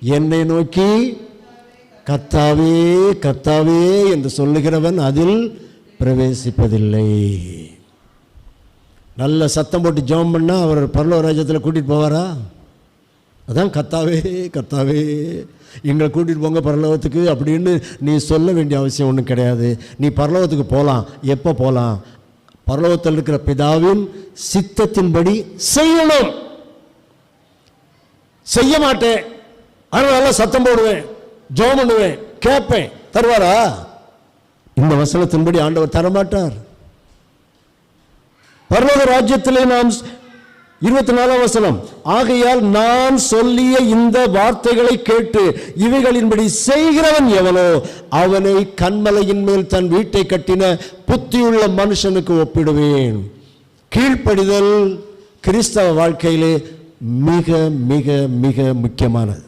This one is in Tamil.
என்னை நோக்கி கத்தாவே கத்தாவே என்று சொல்லுகிறவன் அதில் பிரவேசிப்பதில்லை. நல்ல சத்தம் போட்டு ஜோம் பண்ணால் அவர் பரலோ ராஜ்யத்தில் கூட்டிகிட்டு போவாரா? அதான் கத்தாவே கத்தாவே எங்களை கூட்டிகிட்டு போங்க பரலோகத்துக்கு அப்படின்னு நீ சொல்ல வேண்டிய அவசியம் ஒன்றும் கிடையாது. நீ பரலோகத்துக்கு போகலாம் எப்போ போகலாம் பரலோகத்தில் இருக்கிற பிதாவின் சித்தத்தின்படி செய்யணும். செய்ய மாட்டேன். அதனால சத்தம் போடுவேன் ஜோம் பண்ணுவேன் கேட்பேன். தருவாரா? இந்த வசனத்தின்படி ஆண்டவர் தரமாட்டார். பரலோக ராஜ்யத்திலே நாம் இருபத்தி நாலாம் வசனம் ஆகையால் நான் சொல்லிய இந்த வார்த்தைகளை கேட்டு இவைகளின்படி செய்கிறவன் எவனோ அவனை கண்மலையின் மேல் தன் வீட்டை கட்டின புத்தியுள்ள மனுஷனுக்கு ஒப்பிடுவேன். கீழ்ப்படிதல் கிறிஸ்தவ வாழ்க்கையிலே மிக மிக மிக முக்கியமானது.